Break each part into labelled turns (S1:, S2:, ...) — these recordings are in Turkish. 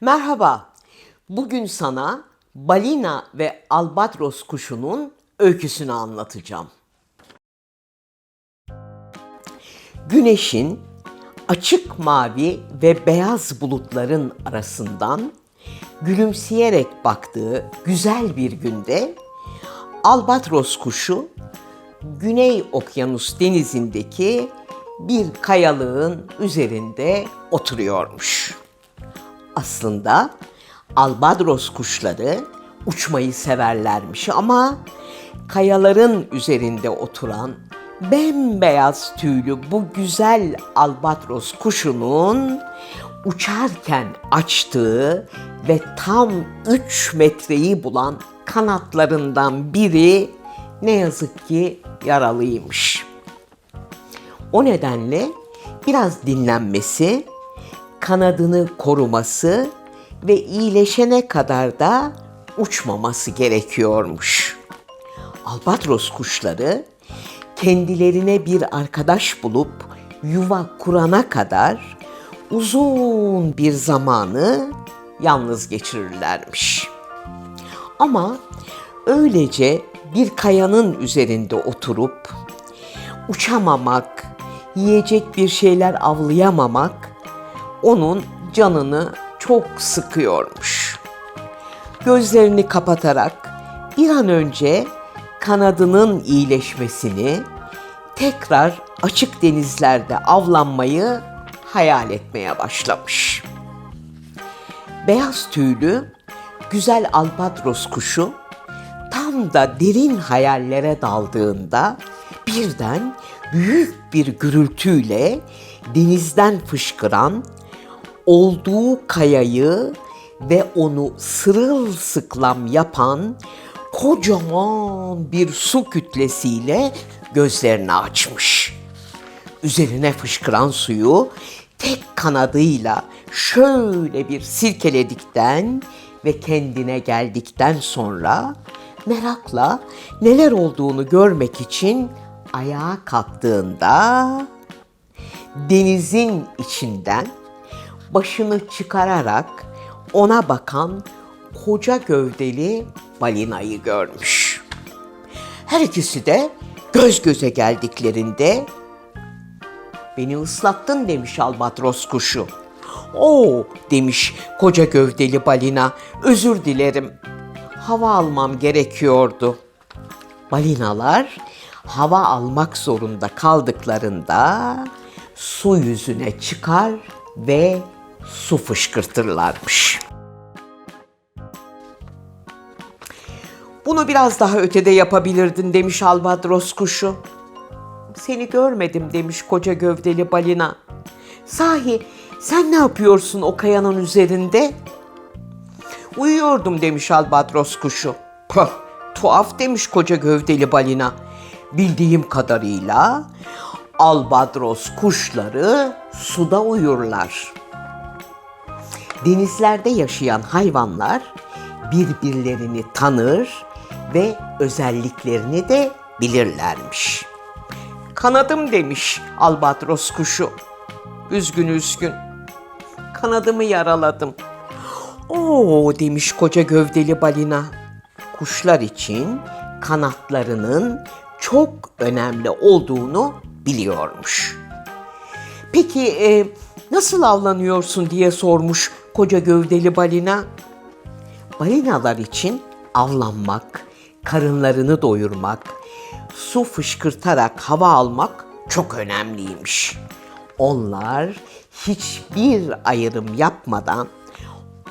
S1: Merhaba. Bugün sana balina ve albatros kuşunun öyküsünü anlatacağım. Güneşin açık mavi ve beyaz bulutların arasından gülümseyerek baktığı güzel bir günde albatros kuşu Güney Okyanus denizindeki bir kayalığın üzerinde oturuyormuş. Aslında albadros kuşları uçmayı severlermiş ama kayaların üzerinde oturan bembeyaz tüylü bu güzel albatros kuşunun uçarken açtığı ve tam 3 metreyi bulan kanatlarından biri ne yazık ki yaralıymış. O nedenle biraz dinlenmesi, kanadını koruması ve iyileşene kadar da uçmaması gerekiyormuş. Albatros kuşları kendilerine bir arkadaş bulup yuva kurana kadar uzun bir zamanı yalnız geçirirlermiş. Ama öylece bir kayanın üzerinde oturup uçamamak, yiyecek bir şeyler avlayamamak onun canını çok sıkıyormuş. Gözlerini kapatarak bir an önce kanadının iyileşmesini, tekrar açık denizlerde avlanmayı hayal etmeye başlamış. Beyaz tüylü güzel albatros kuşu tam da derin hayallere daldığında birden büyük bir gürültüyle denizden fışkıran olduğu kayayı ve onu sırılsıklam yapan kocaman bir su kütlesiyle gözlerini açmış. Üzerine fışkıran suyu tek kanadıyla şöyle bir sirkeledikten ve kendine geldikten sonra merakla neler olduğunu görmek için ayağa kalktığında denizin içinden başını çıkararak ona bakan koca gövdeli balinayı görmüş. Her ikisi de göz göze geldiklerinde beni ıslattın demiş albatros kuşu. Oo demiş koca gövdeli balina özür dilerim. Hava almam gerekiyordu. Balinalar hava almak zorunda kaldıklarında su yüzüne çıkar ve su fışkırtırlarmış. Bunu biraz daha ötede yapabilirdin demiş albatros kuşu. Seni görmedim demiş koca gövdeli balina. Sahi sen ne yapıyorsun o kayanın üzerinde? Uyuyordum demiş albatros kuşu. Pah, tuhaf demiş koca gövdeli balina. Bildiğim kadarıyla albatros kuşları suda uyurlar. Denizlerde yaşayan hayvanlar birbirlerini tanır ve özelliklerini de bilirlermiş. Kanadım demiş albatros kuşu. Üzgün üzgün. Kanadımı yaraladım. Oo demiş koca gövdeli balina. Kuşlar için kanatlarının çok önemli olduğunu biliyormuş. Peki e, nasıl avlanıyorsun diye sormuş koca gövdeli balina. Balinalar için avlanmak, karınlarını doyurmak, su fışkırtarak hava almak çok önemliymiş. Onlar hiçbir ayrım yapmadan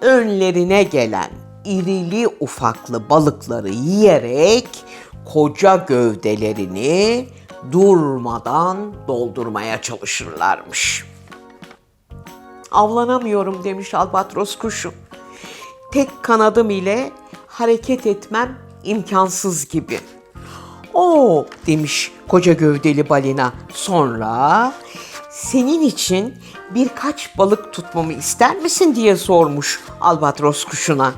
S1: önlerine gelen irili ufaklı balıkları yiyerek koca gövdelerini durmadan doldurmaya çalışırlarmış. Avlanamıyorum demiş albatros kuşu. Tek kanadım ile hareket etmem imkansız gibi. O demiş koca gövdeli balina. Sonra senin için birkaç balık tutmamı ister misin diye sormuş albatros kuşuna.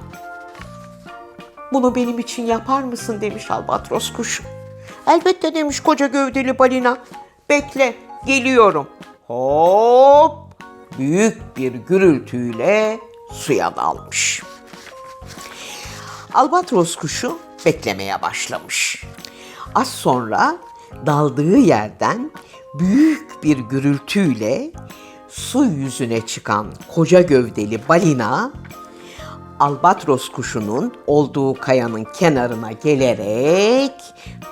S1: Bunu benim için yapar mısın demiş albatros kuş. Elbette demiş koca gövdeli balina. Bekle geliyorum. Hop büyük bir gürültüyle suya dalmış. Albatros kuşu beklemeye başlamış. Az sonra daldığı yerden büyük bir gürültüyle su yüzüne çıkan koca gövdeli balina albatros kuşunun olduğu kayanın kenarına gelerek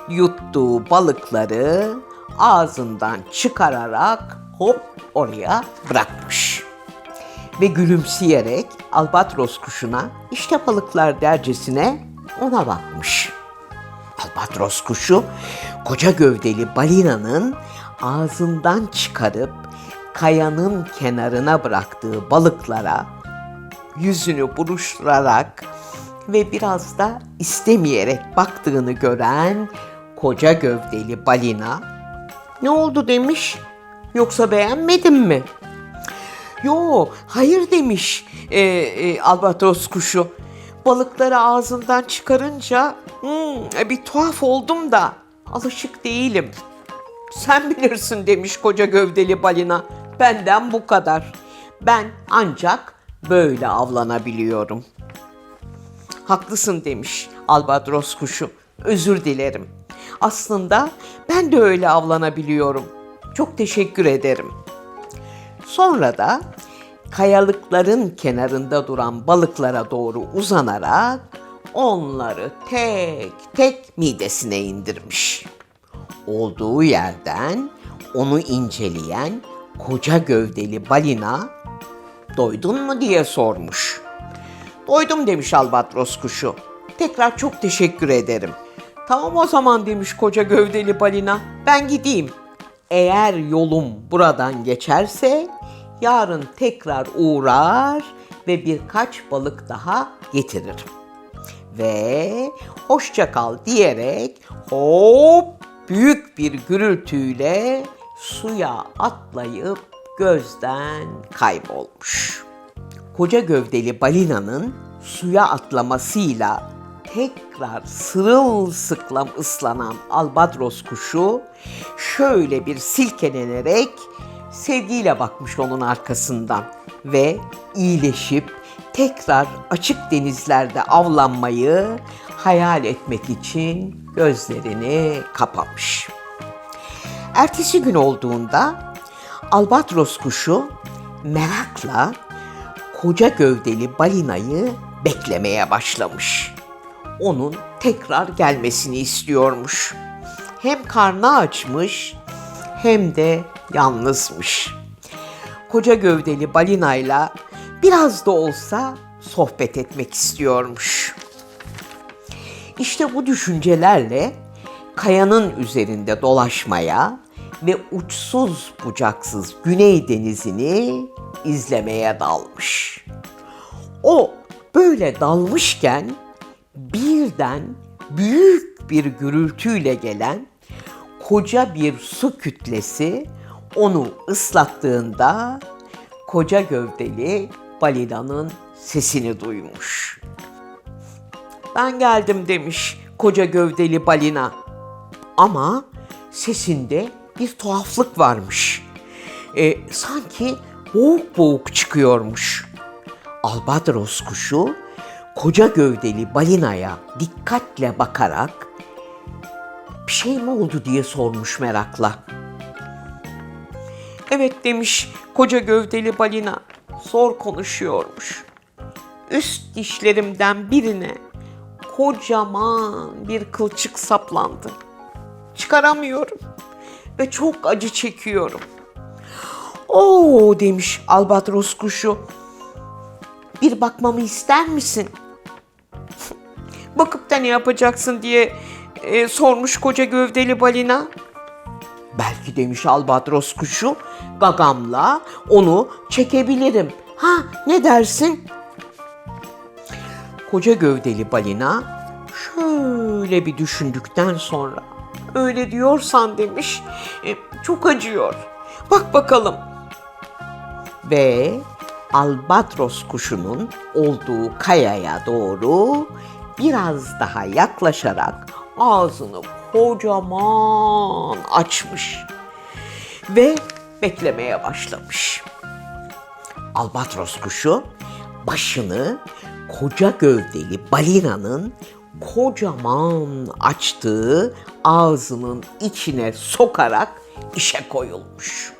S1: yuttuğu balıkları ağzından çıkararak hop oraya bırakmış. Ve gülümseyerek albatros kuşuna işte balıklar dercesine ona bakmış. Albatros kuşu koca gövdeli balinanın ağzından çıkarıp kayanın kenarına bıraktığı balıklara yüzünü buruşturarak ve biraz da istemeyerek baktığını gören koca gövdeli balina ne oldu demiş yoksa beğenmedin mi? Yo hayır demiş e, e, albatros kuşu. Balıkları ağzından çıkarınca "Hmm, bir tuhaf oldum da alışık değilim. Sen bilirsin demiş koca gövdeli balina. Benden bu kadar. Ben ancak böyle avlanabiliyorum. Haklısın demiş albatros kuşu. Özür dilerim. Aslında ben de öyle avlanabiliyorum. Çok teşekkür ederim. Sonra da kayalıkların kenarında duran balıklara doğru uzanarak onları tek tek midesine indirmiş. Olduğu yerden onu inceleyen koca gövdeli balina doydun mu diye sormuş. Doydum demiş albatros kuşu. Tekrar çok teşekkür ederim. Tamam o zaman demiş koca gövdeli balina. Ben gideyim. Eğer yolum buradan geçerse yarın tekrar uğrar ve birkaç balık daha getiririm. Ve hoşça kal diyerek hop büyük bir gürültüyle suya atlayıp gözden kaybolmuş. Koca gövdeli balinanın suya atlamasıyla tekrar sırılsıklam ıslanan albatros kuşu şöyle bir silkelenerek sevgiyle bakmış onun arkasından ve iyileşip tekrar açık denizlerde avlanmayı hayal etmek için gözlerini kapamış. Ertesi gün olduğunda albatros kuşu merakla koca gövdeli balinayı beklemeye başlamış. Onun tekrar gelmesini istiyormuş. Hem karnı açmış hem de yalnızmış. Koca gövdeli balinayla biraz da olsa sohbet etmek istiyormuş. İşte bu düşüncelerle kayanın üzerinde dolaşmaya ve uçsuz bucaksız Güney Denizi'ni izlemeye dalmış. O böyle dalmışken birden büyük bir gürültüyle gelen koca bir su kütlesi onu ıslattığında koca gövdeli balinanın sesini duymuş. Ben geldim demiş koca gövdeli balina. Ama sesinde bir tuhaflık varmış. E, sanki boğuk boğuk çıkıyormuş. Albatros kuşu koca gövdeli balinaya dikkatle bakarak bir şey mi oldu diye sormuş merakla. Evet demiş koca gövdeli balina. Zor konuşuyormuş. Üst dişlerimden birine kocaman bir kılçık saplandı. Çıkaramıyorum ve çok acı çekiyorum. Oo demiş albatros kuşu. Bir bakmamı ister misin? Bakıp da ne yapacaksın diye e, sormuş koca gövdeli balina. Belki demiş albatros kuşu gagamla onu çekebilirim. Ha ne dersin? Koca gövdeli balina şöyle bir düşündükten sonra öyle diyorsan demiş "e, çok acıyor. Bak bakalım. Ve albatros kuşunun olduğu kayaya doğru biraz daha yaklaşarak ağzını kocaman açmış ve beklemeye başlamış. Albatros kuşu başını koca gövdeli balinanın kocaman açtığı ağzının içine sokarak işe koyulmuş.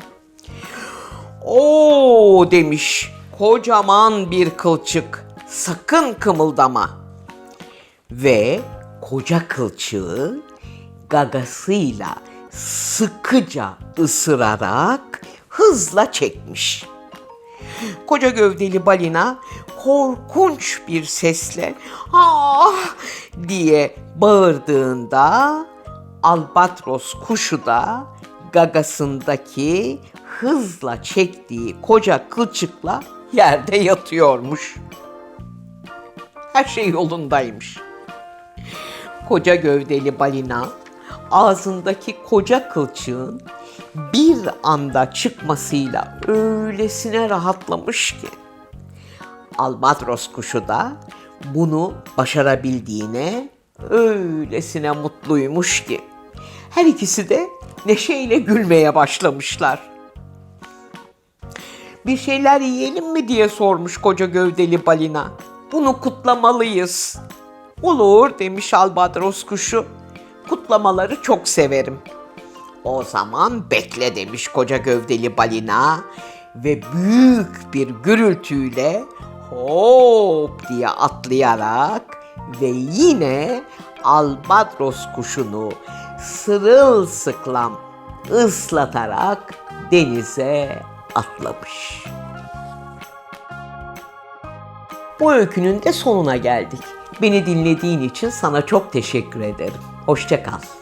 S1: Oo demiş kocaman bir kılçık sakın kımıldama. Ve koca kılçığı gagasıyla sıkıca ısırarak hızla çekmiş. Koca gövdeli balina korkunç bir sesle ah diye bağırdığında albatros kuşu da gagasındaki hızla çektiği koca kılçıkla yerde yatıyormuş. Her şey yolundaymış. Koca gövdeli balina ağzındaki koca kılçığın bir anda çıkmasıyla öylesine rahatlamış ki albatros kuşu da bunu başarabildiğine öylesine mutluymuş ki her ikisi de neşeyle gülmeye başlamışlar. Bir şeyler yiyelim mi diye sormuş koca gövdeli balina. Bunu kutlamalıyız. Olur demiş albatros kuşu. Kutlamaları çok severim. O zaman bekle demiş koca gövdeli balina ve büyük bir gürültüyle hop diye atlayarak ve yine albatros kuşunu sırılsıklam ıslatarak denize atlamış. Bu öykünün de sonuna geldik. Beni dinlediğin için sana çok teşekkür ederim. Hoşça kal.